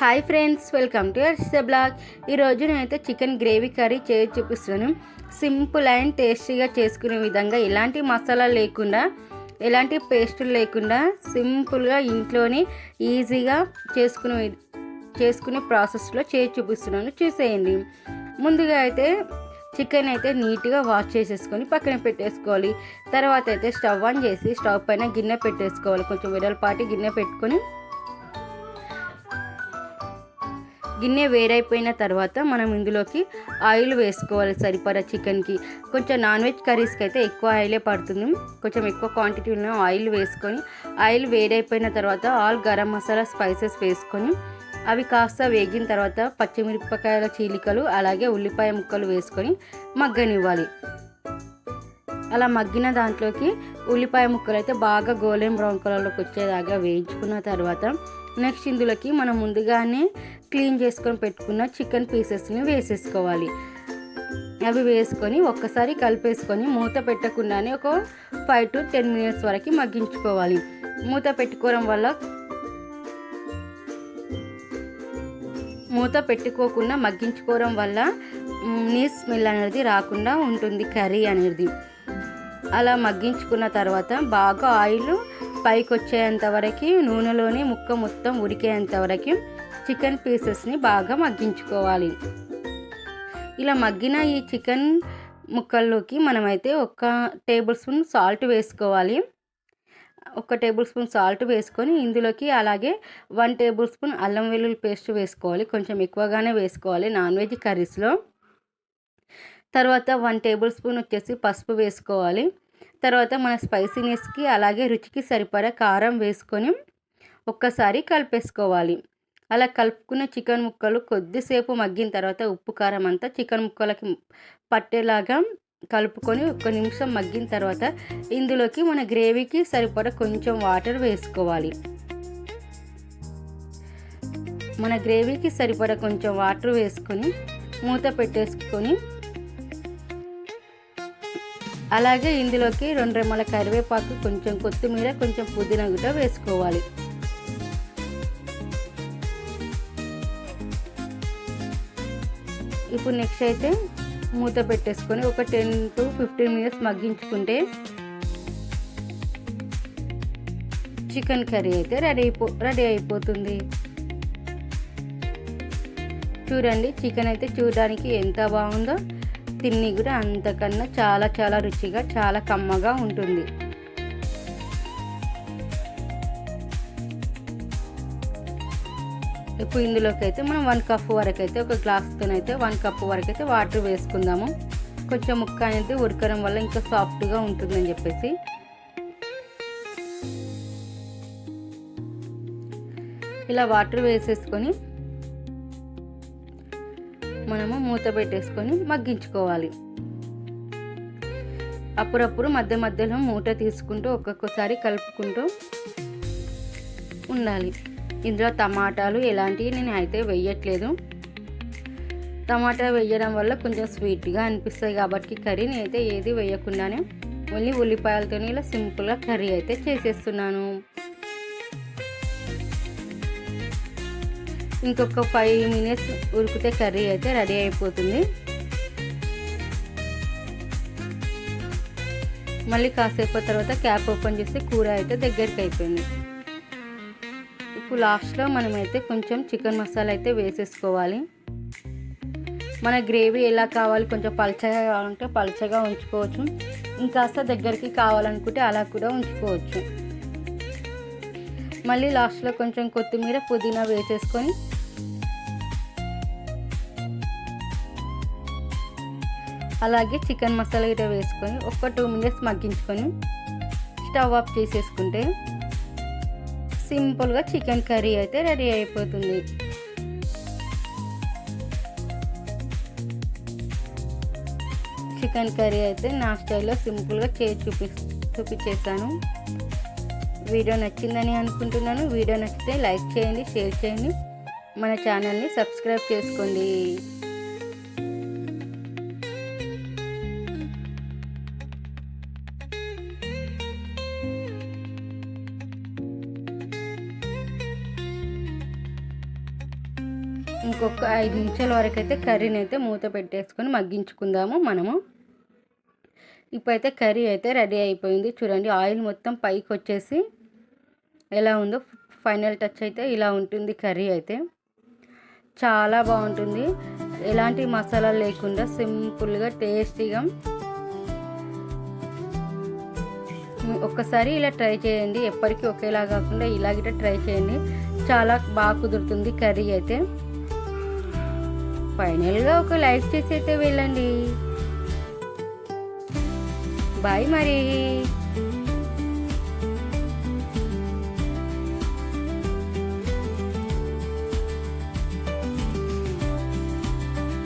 Hi friends welcome to Arshitha blog. ఈరోజు నేనైతే chicken gravy curry చేసి చూపిస్తున్నాను. సింపుల్ అండ్ టేస్టీగా చేసుకునే విధంగా ఎలాంటి మసాలా లేకుండా ఎలాంటి పేస్టులు లేకుండా సింపుల్గా ఇంట్లోనే ఈజీగా చేసుకునే చేసుకునే ప్రాసెస్లో చేసి చూపిస్తున్నాను. చూసేయండి. ముందుగా అయితే చికెన్ అయితే నీట్గా వాష్ చేసేసుకొని పక్కన పెట్టేసుకోవాలి. తర్వాత అయితే స్టవ్ ఆన్ చేసి స్టవ్ పైన గిన్నె పెట్టేసుకోవాలి. కొంచెం వెడల్పాటి గిన్నె పెట్టుకొని గిన్నె వేరైపోయిన తర్వాత మనం ఇందులోకి ఆయిల్ వేసుకోవాలి. సరిపడా చికెన్కి. కొంచెం నాన్ వెజ్ కర్రీస్కి అయితే ఎక్కువ ఆయిలే పడుతుంది. కొంచెం ఎక్కువ క్వాంటిటీలో ఆయిల్ వేసుకొని ఆయిల్ వేడైపోయిన తర్వాత ఆల్ గరం మసాలా స్పైసెస్ వేసుకొని అవి కాస్త వేగిన తర్వాత పచ్చిమిరపకాయల చీలికలు అలాగే ఉల్లిపాయ ముక్కలు వేసుకొని మగ్గనివ్వాలి. అలా మగ్గిన దాంట్లోకి ఉల్లిపాయ ముక్కలు అయితే బాగా గోల్డెన్ బ్రౌన్ కలర్లోకి వచ్చేదాకా వేయించుకున్న తర్వాత నెక్స్ట్ ఇందులోకి మనం ముందుగానే క్లీన్ చేసుకొని పెట్టుకున్న చికెన్ పీసెస్ని వేసేసుకోవాలి. అవి వేసుకొని ఒక్కసారి కలిపేసుకొని మూత పెట్టకుండానే ఒక ఫైవ్ టు టెన్ మినిట్స్ వరకు మగ్గించుకోవాలి. మూత పెట్టుకోవడం వల్ల మూత పెట్టుకోకుండా మగ్గించుకోవడం వల్ల నీ స్మెల్ అనేది రాకుండా ఉంటుంది కర్రీ అనేది. అలా మగ్గించుకున్న తర్వాత బాగా ఆయిల్ పైకి వచ్చేంత వరకు నూనెలోనే ముక్క మొత్తం ఉడికేంత వరకు చికెన్ పీసెస్ని బాగా మగ్గించుకోవాలి. ఇలా మగ్గిన ఈ చికెన్ ముక్కల్లోకి మనమైతే ఒక టేబుల్ స్పూన్ సాల్ట్ వేసుకోవాలి. ఒక టేబుల్ స్పూన్ సాల్ట్ వేసుకొని ఇందులోకి అలాగే వన్ టేబుల్ స్పూన్ అల్లం వెల్లుల్లి పేస్ట్ వేసుకోవాలి. కొంచెం ఎక్కువగానే వేసుకోవాలి నాన్ వెజ్ కర్రీస్లో. తర్వాత వన్ టేబుల్ స్పూన్ వచ్చేసి పసుపు వేసుకోవాలి. తర్వాత మన స్పైసీనెస్కి అలాగే రుచికి సరిపడా కారం వేసుకొని ఒక్కసారి కలిపేసుకోవాలి. అలా కలుపుకున్న చికెన్ ముక్కలు కొద్దిసేపు మగ్గిన తర్వాత ఉప్పు కారం అంతా చికెన్ ముక్కలకి పట్టేలాగా కలుపుకొని ఒక్క నిమిషం మగ్గిన తర్వాత ఇందులోకి మన గ్రేవీకి సరిపడ కొంచెం వాటర్ వేసుకోవాలి. మన గ్రేవీకి సరిపడ కొంచెం వాటర్ వేసుకొని మూత పెట్టేసుకొని అలాగే ఇందులోకి రెండు రెమ్మల కరివేపాకు కొంచెం కొత్తిమీర కొంచెం పుదీనా కూడా వేసుకోవాలి. ఇప్పుడు నెక్స్ట్ అయితే మూత పెట్టేసుకొని ఒక టెన్ టు ఫిఫ్టీన్ మినిట్స్ మగ్గించుకుంటే చికెన్ కర్రీ అయితే రెడీ అయిపో రెడీ అయిపోతుంది. చూడండి చికెన్ అయితే చూడడానికి ఎంత బాగుందో. తిని కూడా అంతకన్నా చాలా చాలా రుచిగా చాలా కమ్మగా ఉంటుంది. ఇప్పుడు ఇందులోకి అయితే మనం వన్ కప్ వరకు అయితే ఒక గ్లాస్తోనైతే వన్ కప్ వరకు అయితే వాటర్ వేసుకుందాము. కొంచెం ముక్క అనేది ఉడకడం వల్ల ఇంకా సాఫ్ట్గా ఉంటుందని చెప్పేసి. ఇలా వాటర్ వేసేసుకొని మనము మూత పెట్టేసుకొని మగ్గించుకోవాలి. అప్పుడప్పుడు మధ్య మధ్యలో మూట తీసుకుంటూ ఒక్కొక్కసారి కలుపుకుంటూ ఉండాలి. ఇందులో టమాటాలు ఎలాంటివి నేను అయితే వేయట్లేదు. టమాటా వేయడం వల్ల కొంచెం స్వీట్గా అనిపిస్తుంది కాబట్టి కర్రీ నేనైతే ఏది వేయకుండానే ఓన్లీ ఉల్లిపాయలతోనే ఇలా సింపుల్గా కర్రీ అయితే చేసేస్తున్నాను. ఇంకొక ఫైవ్ మినిట్స్ ఉడికితే కర్రీ అయితే రెడీ అయిపోతుంది. మళ్ళీ కాసేపు తర్వాత క్యాప్ ఓపెన్ చేస్తే కూర అయితే దగ్గరికి అయిపోయింది. ఇప్పుడు లాస్ట్లో మనమైతే కొంచెం చికెన్ మసాలా అయితే వేసేసుకోవాలి. మన గ్రేవీ ఎలా కావాలి కొంచెం పల్చగా కావాలంటే పల్చగా ఉంచుకోవచ్చు. ఇంకాస్త దగ్గరికి కావాలనుకుంటే అలా కూడా ఉంచుకోవచ్చు. మళ్ళీ లాస్ట్లో కొంచెం కొత్తిమీర పుదీనా వేసేసుకొని అలాగే చికెన్ మసాలా గిట్ట వేసుకొని ఒక టూ మినిట్స్ మగ్గించుకొని స్టవ్ ఆఫ్ చేసేసుకుంటే సింపుల్గా చికెన్ కర్రీ అయితే రెడీ అయిపోతుంది. చికెన్ కర్రీ అయితే నా స్టైల్లో సింపుల్గా చేసి చూపి చూపించేసాను వీడియో నచ్చిందని అనుకుంటున్నాను. వీడియో నచ్చితే లైక్ చేయండి షేర్ చేయండి. మన ఛానల్ని సబ్స్క్రైబ్ చేసుకోండి. ఇంకొక ఐదు నిమిషాల వరకు అయితే కర్రీని అయితే మూత పెట్టేసుకొని మగ్గించుకుందాము మనము. ఇప్పుడైతే కర్రీ అయితే రెడీ అయిపోయింది. చూడండి ఆయిల్ మొత్తం పైకి వచ్చేసి ఎలా ఉందో ఫైనల్ టచ్ అయితే ఇలా ఉంటుంది కర్రీ అయితే. చాలా బాగుంటుంది. ఎలాంటి మసాలా లేకుండా సింపుల్గా టేస్టీగా ఒక్కసారి ఇలా ట్రై చేయండి. ఎప్పటికీ ఒకేలా కాకుండా ఇలాగిట ట్రై చేయండి. చాలా బాగా కుదురుతుంది కర్రీ అయితే. ఫైనల్గా ఒక లైక్ చేసి అయితే వెళ్ళండి. బాయ్ మరి.